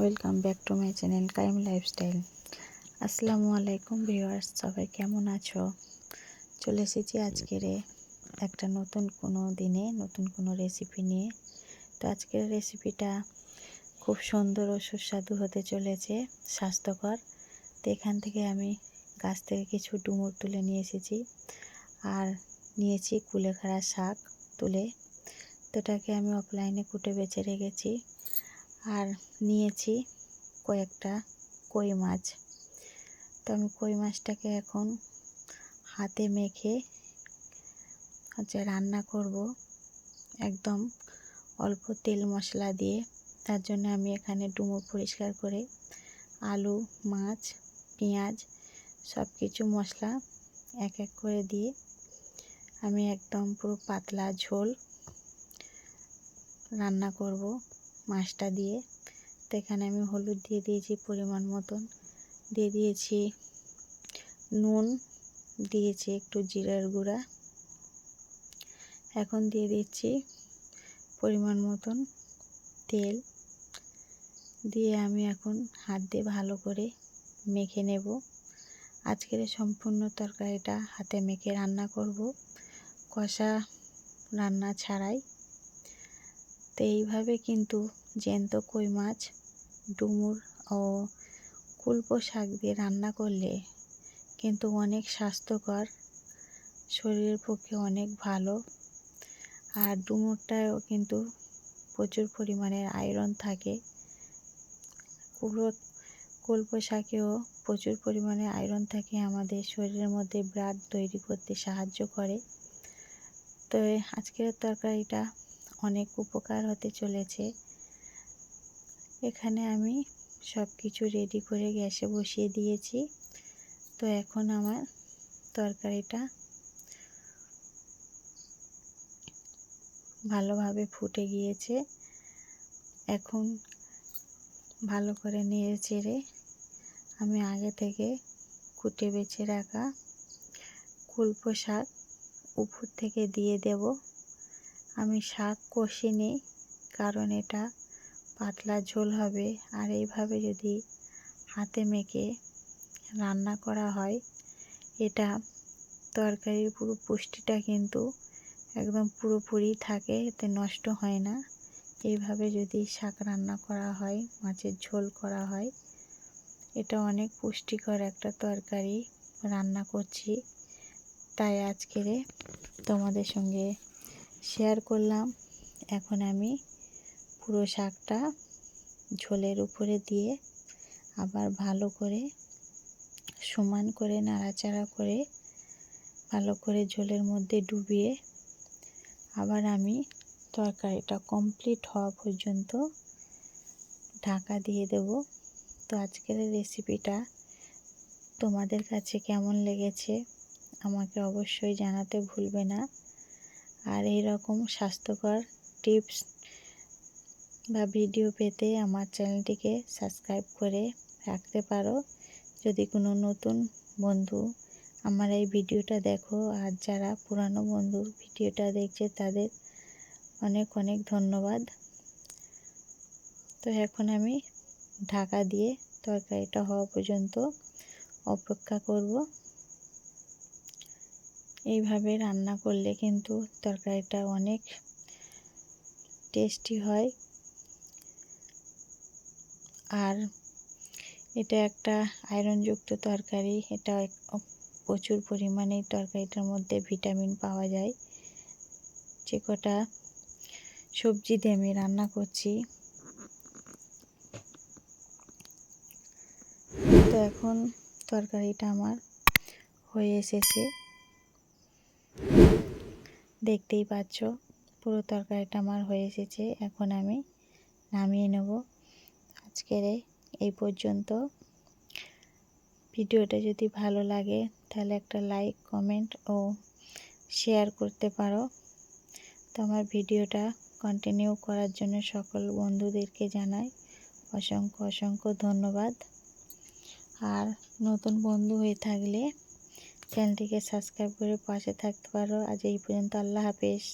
Welcome back to my channel Qayyim lifestyle. আসসালামু আলাইকুম viewers, সবাই কেমন আছো? চলে এসেছি আজকের একটা নতুন কোনো দিনে, নতুন কোনো রেসিপি নিয়ে। তো আজকের রেসিপিটা খুব সুন্দর ও সুস্বাদু হতে চলেছে, স্বাস্থ্যকর। তো এখান থেকে আমি গাছ থেকে কিছু ডুমুর তুলে নিয়ে এসেছি আর নিয়েছি কুলেখাড়া শাক তুলে। তো এটাকে আমি অফলাইনে কুটে বেছে রেখেছি। আর নিয়েছি কয়েকটা কই মাছ। তো আমি কই মাছটাকে এখন হাতে মেখে হচ্ছে রান্না করব একদম অল্প তেল মশলা দিয়ে। তার জন্য আমি এখানে ডুমুর পরিষ্কার করে আলু, মাছ, পেঁয়াজ সব কিছু মশলা এক এক করে দিয়ে আমি একদম পুরো পাতলা ঝোল রান্না করব। মাছটা দিয়ে। তো এখানে আমি হলুদ দিয়ে দিয়েছি পরিমাণ মতন। দিয়ে দিয়েছি নুন, দিয়েছি একটু জিরার গুঁড়া। এখন দিয়ে দিচ্ছি পরিমাণ মতন তেল। দিয়ে আমি এখন হাত দিয়ে ভালো করে মেখে নেব। আজকের সম্পূর্ণ তরকারিটা হাতে মেখে রান্না করব। কষা রান্না ছাড়াই। তো এইভাবে কিন্তু জ্যান্ত কই মাছ, ডুমুর ও কুলপো শাক দিয়ে রান্না করলে কিন্তু অনেক স্বাস্থ্যকর, শরীরের পক্ষে অনেক ভালো। আর ডুমুরটাও কিন্তু প্রচুর পরিমাণের আয়রন থাকে। কুলো, কুলপো শাকেও প্রচুর পরিমাণে আয়রন থাকে, আমাদের শরীরের মধ্যে ব্লাড তৈরি করতে সাহায্য করে। তো আজকের তরকারিটা অনেক উপকার হতে চলেছে। এখানে আমি সব কিছু রেডি করে গ্যাসে বসিয়ে দিয়েছি। তো এখন আমার তরকারিটা ভালোভাবে ফুটে গিয়েছে। এখন ভালো করে নেড়ে চেড়ে আমি আগে থেকে কুটে বেছে রাখা কুলপো শাক উপর থেকে দিয়ে দেব। আমি শাক কষিনি, কারণ এটা পাতলা ঝোল হবে। আর এইভাবে যদি হাতে মেখে রান্না করা হয়, এটা তরকারির পুরো পুষ্টিটা কিন্তু একদম পুরোপুরি থাকে, এতে নষ্ট হয় না। এইভাবে যদি শাক রান্না করা হয়, মাছের ঝোল করা হয়, এটা অনেক পুষ্টিকর একটা তরকারি রান্না করছি। তাই আজকের তোমাদের সঙ্গে শেয়ার করলাম। এখন আমি পুরো শাকটা ঝোলের উপরে দিয়ে আবার ভালো করে সমান করে, নাড়াচাড়া করে, ভালো করে ঝোলের মধ্যে ডুবিয়ে আবার আমি তরকারিটা কমপ্লিট হওয়া পর্যন্ত ঢাকা দিয়ে দেব। তো আজকের রেসিপিটা তোমাদের কাছে কেমন লেগেছে আমাকে অবশ্যই জানাতে ভুলবে না। আর এই রকম স্বাস্থ্যকর টিপস বা ভিডিও পেতে আমার চ্যানেলটিকে সাবস্ক্রাইব করে রাখতে পারো। যদি কোনো নতুন বন্ধু আমার এই ভিডিওটা দেখো, আর যারা পুরানো বন্ধু ভিডিওটা দেখছে, তাদের অনেক অনেক ধন্যবাদ। তো এখন আমি ঢাকা দিয়ে তরকারিটা হওয়া পর্যন্ত অপেক্ষা করব। এইভাবে রান্না করলে কিন্তু তরকারিটা অনেক টেস্টি হয়। আর এটা একটা আয়রনযুক্ত তরকারি। এটা প্রচুর পরিমাণে তরকারিটার মধ্যে ভিটামিন পাওয়া যায়। যে কটা সবজি দিয়ে আমি রান্না করছি। তো এখন তরকারিটা আমার হয়ে এসেছে। দেখতেই পাচ্ছ, পুরো তরকারিটা আমার হয়ে এসেছে। এখন আমি নামিয়ে নেব। আজকের এই পর্যন্ত। ভিডিওটা যদি ভালো লাগে, তাহলে একটা লাইক, কমেন্ট ও শেয়ার করতে পারো। তো আমার ভিডিওটা কন্টিনিউ করার জন্য সকল বন্ধুদেরকে জানাই অসংখ্য অসংখ্য ধন্যবাদ। আর নতুন বন্ধু হয়ে থাকলে চ্যানেলটিকে সাবস্ক্রাইব করে পাশে থাকতে পারো। আজ এই পর্যন্ত আল্লাহ হাফেজ।